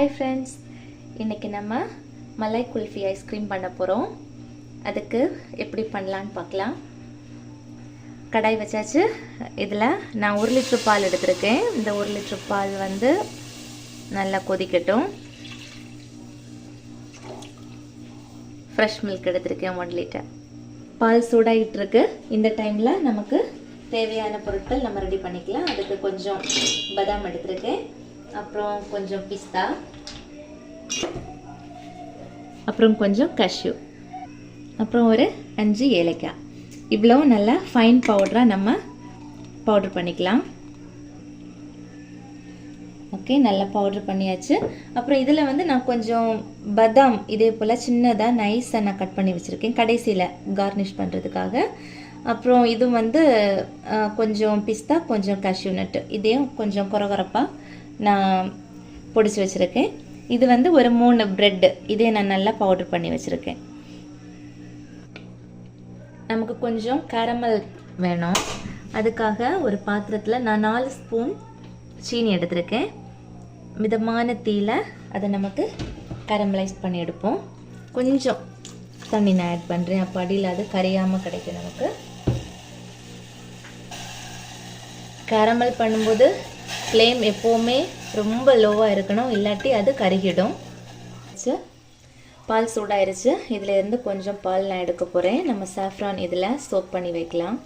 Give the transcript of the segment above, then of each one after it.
Hi friends இன்றைக்கி நம்ம மலை குல்ஃபி ஐஸ்கிரீம் பண்ண போகிறோம் அதுக்கு எப்படி பண்ணலான்னு பார்க்கலாம். கடாய் வச்சாச்சு. இதில் நான் ஒரு லிட்ரு பால் எடுத்திருக்கேன். இந்த ஒரு லிட்ரு பால் வந்து நல்லா கொதிக்கட்டும். ஃப்ரெஷ் மில்க் எடுத்திருக்கேன் ஒன் லிட்டர் பால் சூடாகிட்டுருக்கு இந்த டைமில் நமக்கு தேவையான பொருட்கள் நம்ம ரெடி பண்ணிக்கலாம். அதுக்கு கொஞ்சம் பதாம் எடுத்திருக்கேன். அப்புறம் கொஞ்சம் பிஸ்தா அப்புறம் கொஞ்சம் கஷ்யூ அப்புறம் ஒரு அஞ்சு ஏலக்காய். இவ்வளவும் நல்லா ஃபைன் பவுடராக நம்ம பவுடர் பண்ணிக்கலாம். ஓகே நல்லா பவுடர் பண்ணியாச்சு. அப்புறம் இதில் வந்து நான் கொஞ்சம் பதாம் இதே போல் சின்னதாக நைஸாக நான் கட் பண்ணி வச்சுருக்கேன். கடைசியில் கார்னிஷ் பண்ணுறதுக்காக அப்புறம் இது வந்து கொஞ்சம் பிஸ்தா கொஞ்சம் கஷ்யூ நட்டு இதையும் கொஞ்சம் குறகுறப்பாக நான் பொடிச்சு வச்சுருக்கேன். இது வந்து ஒரு மூணு ப்ரெட்டு இதே நான் நல்லா பவுடர் பண்ணி வச்சுருக்கேன். நமக்கு கொஞ்சம் கேரமல் வேணும். அதுக்காக ஒரு பாத்திரத்தில் நான் நாலு ஸ்பூன் சீனி எடுத்திருக்கேன். மிதமான தீயில் அதை நமக்கு கேரமலைஸ் பண்ணி எடுப்போம். கொஞ்சம் தண்ணி நான் ஆட் பண்ணுறேன் அப்போ அடியில் அது கரையாமல் கிடைக்கும் நமக்கு. கேரமல் பண்ணும்போது ஃப்ளேம் எப்போவுமே ரொம்ப லோவாக இருக்கணும் இல்லாட்டி அது கருகிடும். பால் சூடாயிருச்சு. இதில் இருந்து கொஞ்சம் பால் நான் எடுக்க போகிறேன் நம்ம சாஃப்ரான் இதில் சோப் பண்ணி வைக்கலாம்.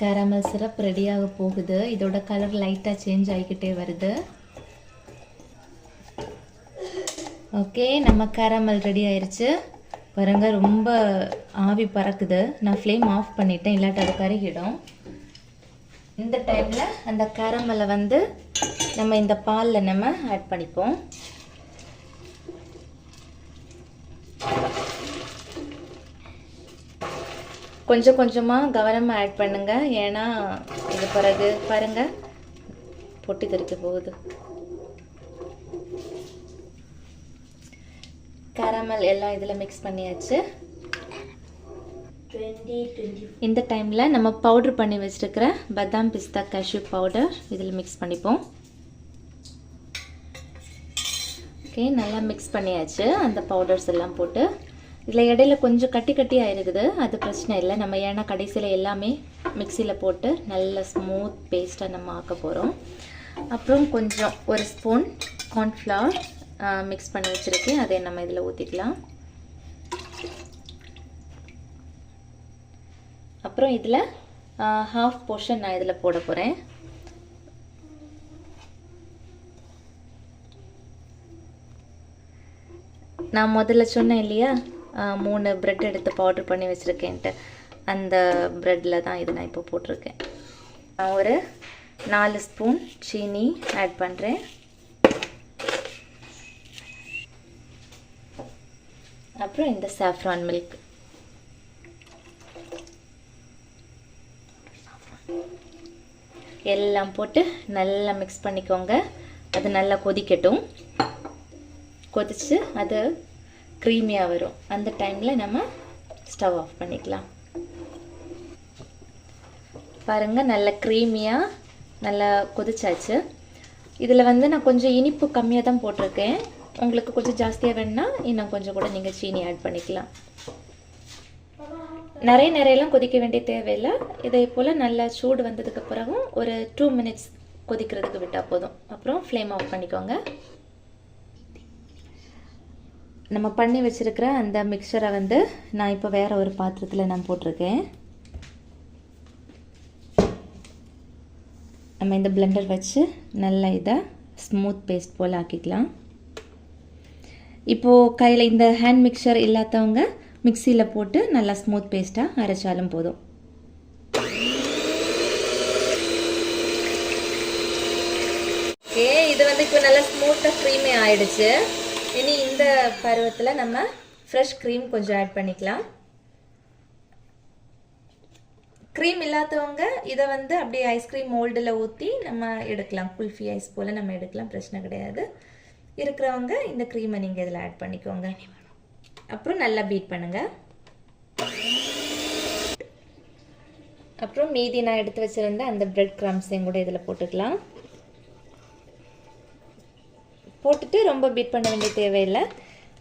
கேரமல் சிரப் ரெடியாக போகுது. இதோட கலர் லைட்டாக சேஞ்ச் ஆகிக்கிட்டே வருது. ஓகே நம்ம கேரமல் ரெடி ஆயிடுச்சு பாருங்க ரொம்ப ஆவி பறக்குது. நான் ஃப்ளேம் ஆஃப் பண்ணிட்டேன் இல்லாட்டி அது கருகிடும். இந்த டைமில் அந்த கேரமலை வந்து நம்ம இந்த பாலில் நம்ம ஆட் பண்ணிப்போம். கொஞ்சம் கொஞ்சமாக கவனமாக ஆட் பண்ணுங்கள் ஏன்னா இது பிறகு பாருங்கள் பொட்டி தெரிக்க போகுது. கேரமல் எல்லாம் இதில் மிக்ஸ் பண்ணியாச்சு. இந்த டைமில் நம்ம பவுடர் பண்ணி வச்சுருக்கிற பதாம் பிஸ்தா கேஷ்யூ பவுடர் இதில் மிக்ஸ் பண்ணிப்போம். ஓகே நல்லா மிக்ஸ் பண்ணியாச்சு. அந்த பவுடர்ஸ் எல்லாம் போட்டு இதில் இடையில கொஞ்சம் கட்டி கட்டியாக இருக்குது. அது பிரச்சனை இல்லை. நம்ம ஏன்னா கடைசியில் எல்லாமே மிக்சியில் போட்டு நல்ல ஸ்மூத் பேஸ்ட்டாக நம்ம ஆக்க போகிறோம் அப்புறம் கொஞ்சம் ஒரு ஸ்பூன் கார்ன்ஃப்ளவர் மிக்ஸ் பண்ணி வச்சுருக்கேன். அதை நம்ம இதில் ஊற்றிக்கலாம் அப்புறம் இதில் ஹாஃப் போர்ஷன் நான் இதில் போட போகிறேன் நான் முதல்ல சொன்னேன் இல்லையா? மூணு பிரெட் எடுத்து பவுடர் பண்ணி வச்சுருக்கேன்ட்டு. அந்த ப்ரெட்டில் தான் இது நான் இப்போ போட்டிருக்கேன். நான் ஒரு நாலு ஸ்பூன் சீனி ஆட் பண்ணுறேன் அப்புறம் இந்த சாஃப்ரான் மில்க் எல்லாம் போட்டு நல்லா மிக்ஸ் பண்ணிக்கோங்க. அது நல்லா கொதிக்கட்டும். கொதிச்சு அது க்ரீமியாக வரும். அந்த டைமில் நம்ம ஸ்டவ் ஆஃப் பண்ணிக்கலாம். பாருங்கள் நல்ல க்ரீமியாக நல்லா கொதிச்சாச்சு. இதில் வந்து நான் கொஞ்சம் இனிப்பு கம்மியாக தான் போட்டிருக்கேன். உங்களுக்கு கொஞ்சம் ஜாஸ்தியாக வேணுன்னா இன்னும் கொஞ்சம் கூட நீங்கள் சீனி ஆட் பண்ணிக்கலாம். நிறைய நிறையலாம் கொதிக்க வேண்டிய தேவையில்லை. இதே போல் நல்லா சூடு வந்ததுக்கு பிறகும் ஒரு டூ மினிட்ஸ் கொதிக்கிறதுக்கு விட்டால் போதும். அப்புறம் ஃப்ளேம் ஆஃப் பண்ணிக்கோங்க. நம்ம பண்ணி வச்சுருக்கிற அந்த மிக்சரை வந்து நான் இப்போ வேறு ஒரு பாத்திரத்தில் நான் போட்டிருக்கேன். நம்ம இந்த பிளெண்டர் வச்சு நல்லா இதை ஸ்மூத் பேஸ்ட் போல் ஆக்கிக்கலாம். இப்போது கையில் இந்த ஹேண்ட் மிக்சர் இல்லாதவங்க மிக்சியில் போட்டு நல்லா ஸ்மூத் பேஸ்ட்டாக அரைச்சாலும் போதும். ஓகே இது வந்து இப்போ நல்லா ஸ்மூத்தாக க்ரீமே ஆயிடுச்சு. இனி இந்த பருவத்தில் நம்ம ஃப்ரெஷ் க்ரீம் கொஞ்சம் ஆட் பண்ணிக்கலாம். க்ரீம் இல்லாதவங்க இதை வந்து அப்படியே ஐஸ்கிரீம் மோல்டில் ஊற்றி நம்ம எடுக்கலாம். குல்ஃபி ஐஸ் போல் நம்ம எடுக்கலாம். பிரச்சனை கிடையாது. இருக்கிறவங்க இந்த க்ரீமை நீங்கள் இதில் ஆட் பண்ணிக்கோங்க. அப்புறம் நல்லா பீட் பண்ணுங்கள் அப்புறம் மீதி நான் எடுத்து வச்சுருந்த அந்த ப்ரெட் க்ரம்ஸையும் கூட இதில் போட்டுக்கலாம். போட்டுட்டு ரொம்ப பீட் பண்ண வேண்டிய தேவையில்லை.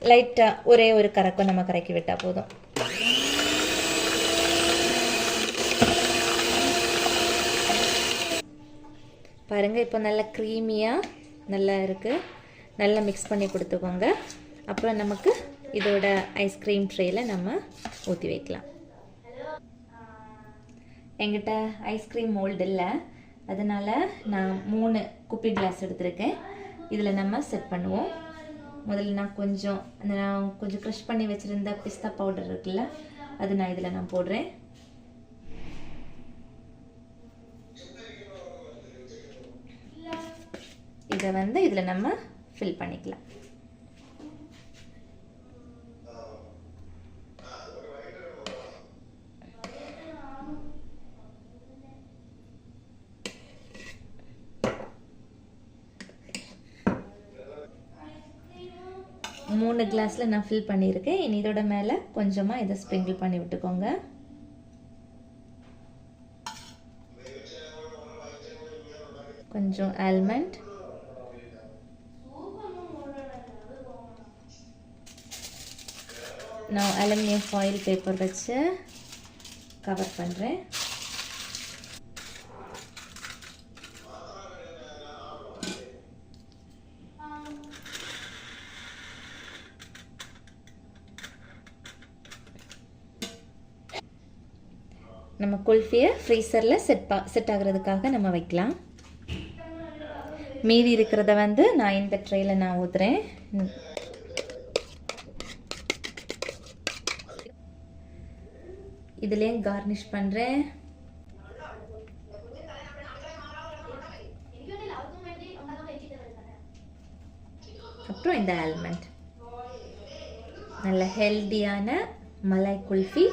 லைட்டாக ஒரே ஒரு கறக்கம் நம்ம கறக்கி விட்டால் போதும். பாருங்கள் இப்போ நல்லா க்ரீமியாக நல்லா இருக்குது நல்லா மிக்ஸ் பண்ணி கொடுத்துக்கோங்க. அப்புறம் நமக்கு இதோட ஐஸ்கிரீம் ட்ரேயில் நம்ம ஊற்றி வைக்கலாம். எங்கிட்ட ஐஸ்கிரீம் மோல்டு இல்லை. அதனால் நான் மூணு குப்பி கிளாஸ் எடுத்திருக்கேன். இதில் நம்ம செட் பண்ணுவோம். முதல்ல நான் கொஞ்சம் அந்த நான் கொஞ்சம் க்ரஷ் பண்ணி வச்சுருந்த பிஸ்தா பவுடர் இருக்குல்ல அது நான் இதில் நான் போடுறேன். இதை வந்து இதில் நம்ம ஃபில் பண்ணிக்கலாம். மூணு கிளாஸில் நான் ஃபில் பண்ணியிருக்கேன். இனி இதோட மேலே கொஞ்சமாக இதை ஸ்ப்ரிங்கிள் பண்ணி விட்டுக்கோங்க. கொஞ்சம் ஆல்மண்ட் நான் அலுமினியம் ஃபாயில் பேப்பர் வச்சு கவர் பண்ணுறேன் நம்ம குல்ஃபியை ஃப்ரீசரில் செட் பா செட் ஆகுறதுக்காக நம்ம வைக்கலாம். மீதி இருக்கிறத வந்து நான் இந்த ட்ரேயில் நான் ஊற்றுறேன் இதுலேயும் கார்னிஷ் பண்ணுறேன் அப்புறம் இந்த ஆல்மண்ட் நல்ல ஹெல்தியான மலை குல்ஃபி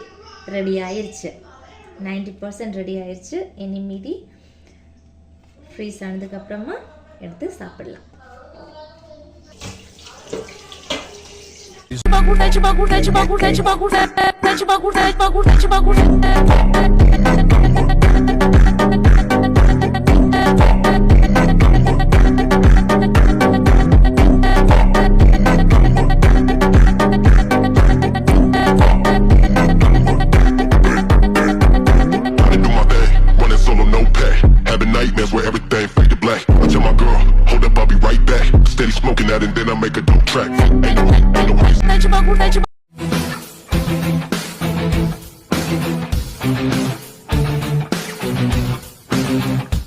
ரெடி ஆயிருச்சு. நைன்டி பர்சன்ட் ரெடி ஆயிடுச்சு இனி மீதி ஃப்ரீஸ் ஆனதுக்கப்புறமா எடுத்து சாப்பிடலாம். bagulho, That's where everything.